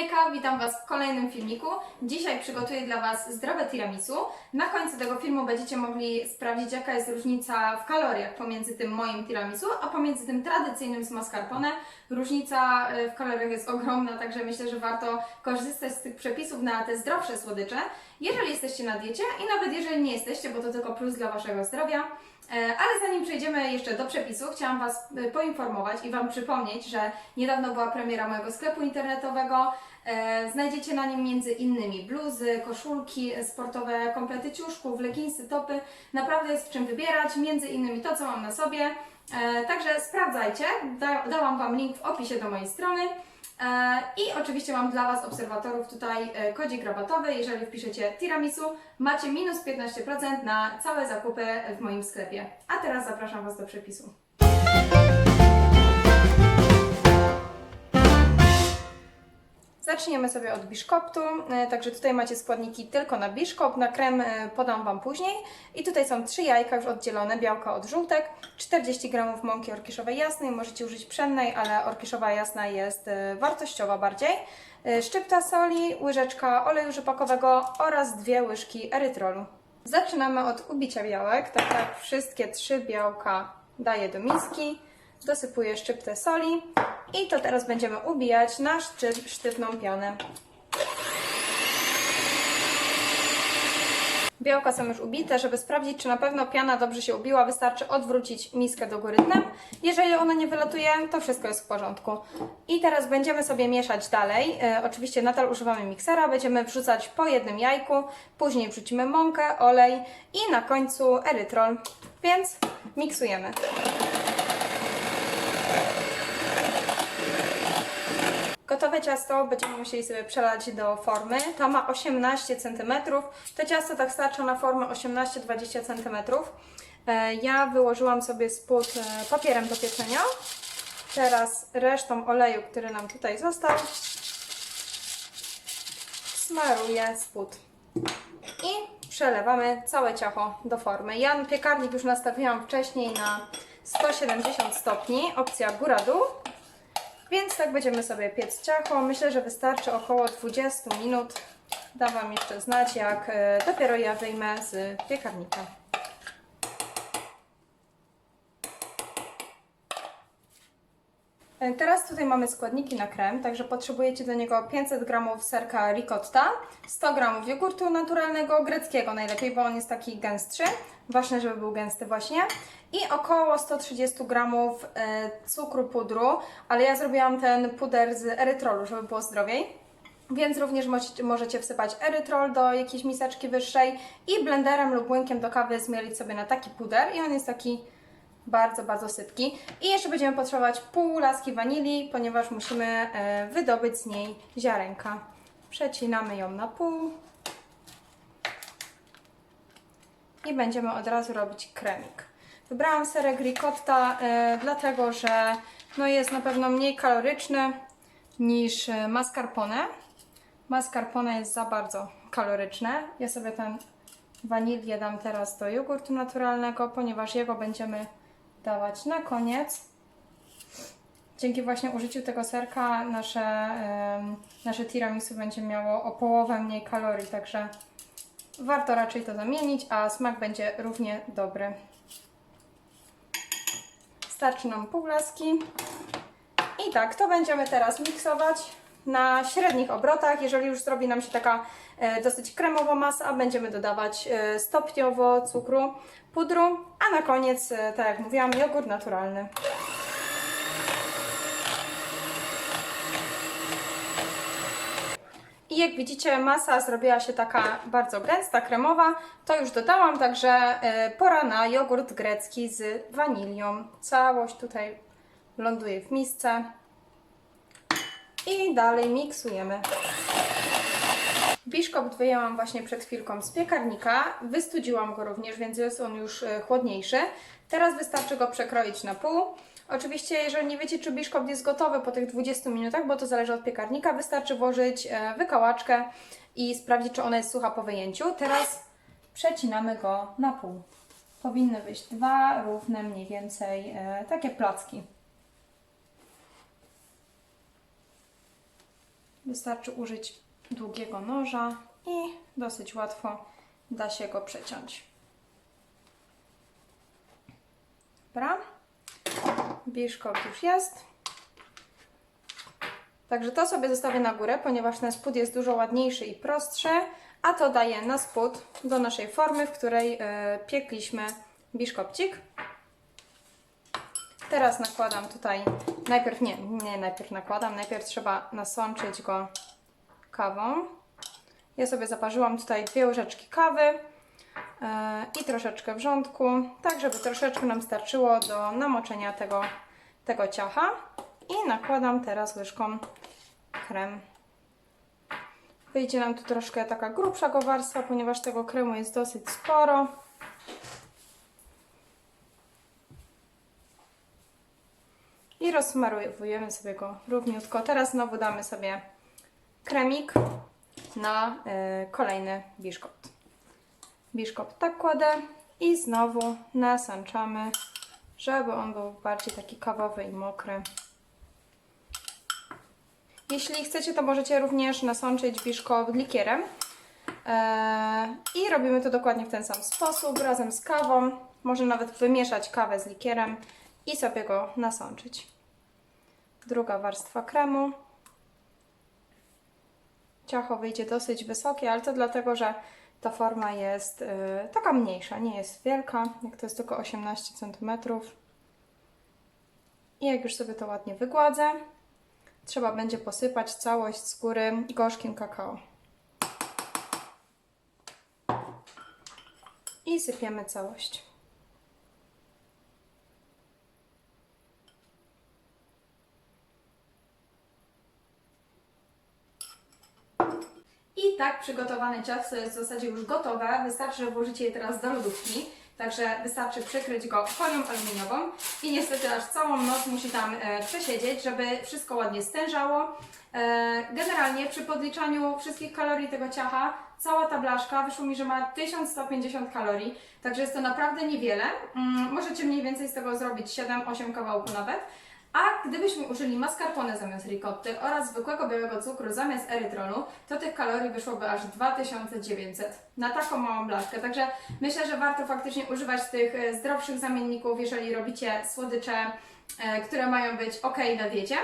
Hejka, witam Was w kolejnym filmiku. Dzisiaj przygotuję dla Was zdrowe tiramisu. Na końcu tego filmu będziecie mogli sprawdzić, jaka jest różnica w kaloriach pomiędzy tym moim tiramisu, a pomiędzy tym tradycyjnym z mascarpone. Różnica e, w kaloriach jest ogromna, także myślę, że warto korzystać z tych przepisów na te zdrowsze słodycze. Jeżeli jesteście na diecie i nawet jeżeli nie jesteście, bo to tylko plus dla Waszego zdrowia. E, Ale zanim przejdziemy jeszcze do przepisu, chciałam Was e, poinformować i Wam przypomnieć, że niedawno była premiera mojego sklepu internetowego. E, Znajdziecie na nim między innymi bluzy, koszulki sportowe, komplety ciuszków, leginsy, topy. Naprawdę jest w czym wybierać, między innymi to, co mam na sobie. Także sprawdzajcie, da, dałam Wam link w opisie do mojej strony. I oczywiście mam dla Was, obserwatorów, tutaj e, kodzik rabatowy. Jeżeli wpiszecie tiramisu, macie minus 15% na całe zakupy w moim sklepie. A teraz zapraszam Was do przepisu. Zaczniemy sobie od biszkoptu. E, Także tutaj macie składniki tylko na biszkopt, na krem e, podam Wam później. I tutaj są trzy jajka już oddzielone, białka od żółtek, 40 g mąki orkiszowej jasnej, możecie użyć pszennej, ale orkiszowa jasna jest e, wartościowa bardziej. Szczypta soli, łyżeczka oleju rzepakowego oraz dwie łyżki erytrolu. Zaczynamy od ubicia białek, tak jak wszystkie trzy białka daję do miski. Dosypuję szczyptę soli i to teraz będziemy ubijać na szczy- sztywną pianę. Białka są już ubite, żeby sprawdzić, czy na pewno piana dobrze się ubiła, wystarczy odwrócić miskę do góry dnem. Jeżeli ona nie wylatuje, to wszystko jest w porządku. I teraz będziemy sobie mieszać dalej. E, oczywiście nadal używamy miksera, będziemy wrzucać po jednym jajku, później wrzucimy mąkę, olej i na końcu erytrol. Więc miksujemy. Gotowe ciasto będziemy musieli sobie przelać do formy. To ma 18 cm. To ciasto tak starcza na formę 18-20 cm. E, Ja wyłożyłam sobie spód e, papierem do pieczenia. Teraz resztą oleju, który nam tutaj został, smaruję spód. I przelewamy całe ciacho do formy. Ja piekarnik już nastawiłam wcześniej na 170 stopni, opcja góra-dół. Więc tak będziemy sobie piec ciacho. Myślę, że wystarczy około 20 minut. Dam Wam jeszcze znać, jak e, dopiero ja wyjmę z piekarnika. Teraz tutaj mamy składniki na krem, także potrzebujecie do niego 500 g serka ricotta, 100 g jogurtu naturalnego, greckiego najlepiej, bo on jest taki gęstszy. Ważne, żeby był gęsty właśnie. I około 130 g e, cukru pudru, ale ja zrobiłam ten puder z erytrolu, żeby było zdrowiej. Więc również możecie, wsypać erytrol do jakiejś miseczki wyższej i blenderem lub łynkiem do kawy zmielić sobie na taki puder i on jest taki bardzo, bardzo sypki. I jeszcze będziemy potrzebować pół laski wanilii, ponieważ musimy e, wydobyć z niej ziarenka. Przecinamy ją na pół i będziemy od razu robić kremik. Wybrałam serek ricotta, e, dlatego że no jest na pewno mniej kaloryczny niż e, mascarpone. Mascarpone jest za bardzo kaloryczne. Ja sobie ten wanilię dam teraz do jogurtu naturalnego, ponieważ jego będziemy dawać na koniec. Dzięki właśnie użyciu tego serka nasze, nasze tiramisu będzie miało o połowę mniej kalorii, także warto raczej to zamienić, a smak będzie równie dobry. Starczy nam pół laski. I tak, to będziemy teraz miksować na średnich obrotach. Jeżeli już zrobi nam się taka e, dosyć kremowa masa, będziemy dodawać e, stopniowo cukru, pudru, a na koniec, e, tak jak mówiłam, jogurt naturalny. I jak widzicie, masa zrobiła się taka bardzo gęsta, kremowa. To już dodałam, także pora na jogurt grecki z wanilią. Całość tutaj ląduje w misce. I dalej miksujemy. Biszkopt wyjęłam właśnie przed chwilką z piekarnika. Wystudziłam go również, więc jest on już e, chłodniejszy. Teraz wystarczy go przekroić na pół. Oczywiście, jeżeli nie wiecie, czy biszkopt jest gotowy po tych 20 minutach, bo to zależy od piekarnika, wystarczy włożyć e, wykałaczkę i sprawdzić, czy ona jest sucha po wyjęciu. Teraz przecinamy go na pół. Powinny być dwa równe mniej więcej e, takie placki. Wystarczy użyć długiego noża i dosyć łatwo da się go przeciąć. Dobra. Biszkopt już jest. Także to sobie zostawię na górę, ponieważ ten spód jest dużo ładniejszy i prostszy, a to daje na spód do naszej formy, w której e, piekliśmy biszkopcik. Teraz nakładam tutaj, najpierw nie, nie najpierw nakładam, najpierw trzeba nasączyć go kawą. Ja sobie zaparzyłam tutaj dwie łyżeczki kawy e, i troszeczkę wrzątku, tak żeby troszeczkę nam starczyło do namoczenia tego, tego ciacha. I nakładam teraz łyżką krem. Wyjdzie nam tu troszkę taka grubsza go warstwa, ponieważ tego kremu jest dosyć sporo. I rozsmarujemy sobie go równiutko. Teraz znowu damy sobie kremik na y, kolejny biszkopt. Biszkopt tak kładę i znowu nasączamy, żeby on był bardziej taki kawowy i mokry. Jeśli chcecie, to możecie również nasączyć biszkopt likierem. Eee, I robimy to dokładnie w ten sam sposób, razem z kawą. Można nawet wymieszać kawę z likierem i sobie go nasączyć. Druga warstwa kremu. Ciacho wyjdzie dosyć wysokie, ale to dlatego, że ta forma jest e, taka mniejsza, nie jest wielka, jak to jest tylko 18 cm. I jak już sobie to ładnie wygładzę, trzeba będzie posypać całość z góry gorzkim kakao. I sypiemy całość. I tak przygotowane ciasto jest w zasadzie już gotowe. Wystarczy, że włożycie je teraz do lodówki. Także wystarczy przykryć go folią aluminiową i niestety aż całą noc musi tam e, przesiedzieć, żeby wszystko ładnie stężało. E, generalnie przy podliczaniu wszystkich kalorii tego ciacha, cała ta blaszka wyszło mi, że ma 1150 kalorii, także jest to naprawdę niewiele. Mm, możecie mniej więcej z tego zrobić 7-8 kawałków nawet. A gdybyśmy użyli mascarpone zamiast ricotty oraz zwykłego białego cukru zamiast erytrolu, to tych kalorii wyszłoby aż 2900 na taką małą blaszkę. Także myślę, że warto faktycznie używać tych e, zdrowszych zamienników, jeżeli robicie słodycze, e, które mają być ok na diecie.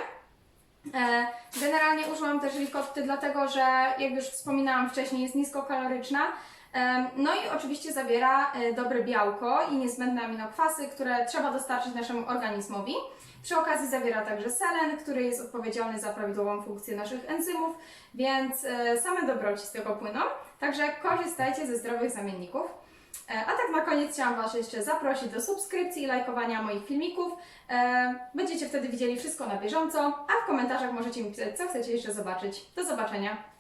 E, Generalnie użyłam też ricotty, dlatego że, jak już wspominałam wcześniej, jest niskokaloryczna. No i oczywiście zawiera e, dobre białko i niezbędne aminokwasy, które trzeba dostarczyć naszemu organizmowi. Przy okazji zawiera także selen, który jest odpowiedzialny za prawidłową funkcję naszych enzymów, więc e, same dobroci z tego płyną. Także korzystajcie ze zdrowych zamienników. E, A tak na koniec chciałam Was jeszcze zaprosić do subskrypcji i lajkowania moich filmików. Będziecie wtedy widzieli wszystko na bieżąco, a w komentarzach możecie mi pisać, co chcecie jeszcze zobaczyć. Do zobaczenia!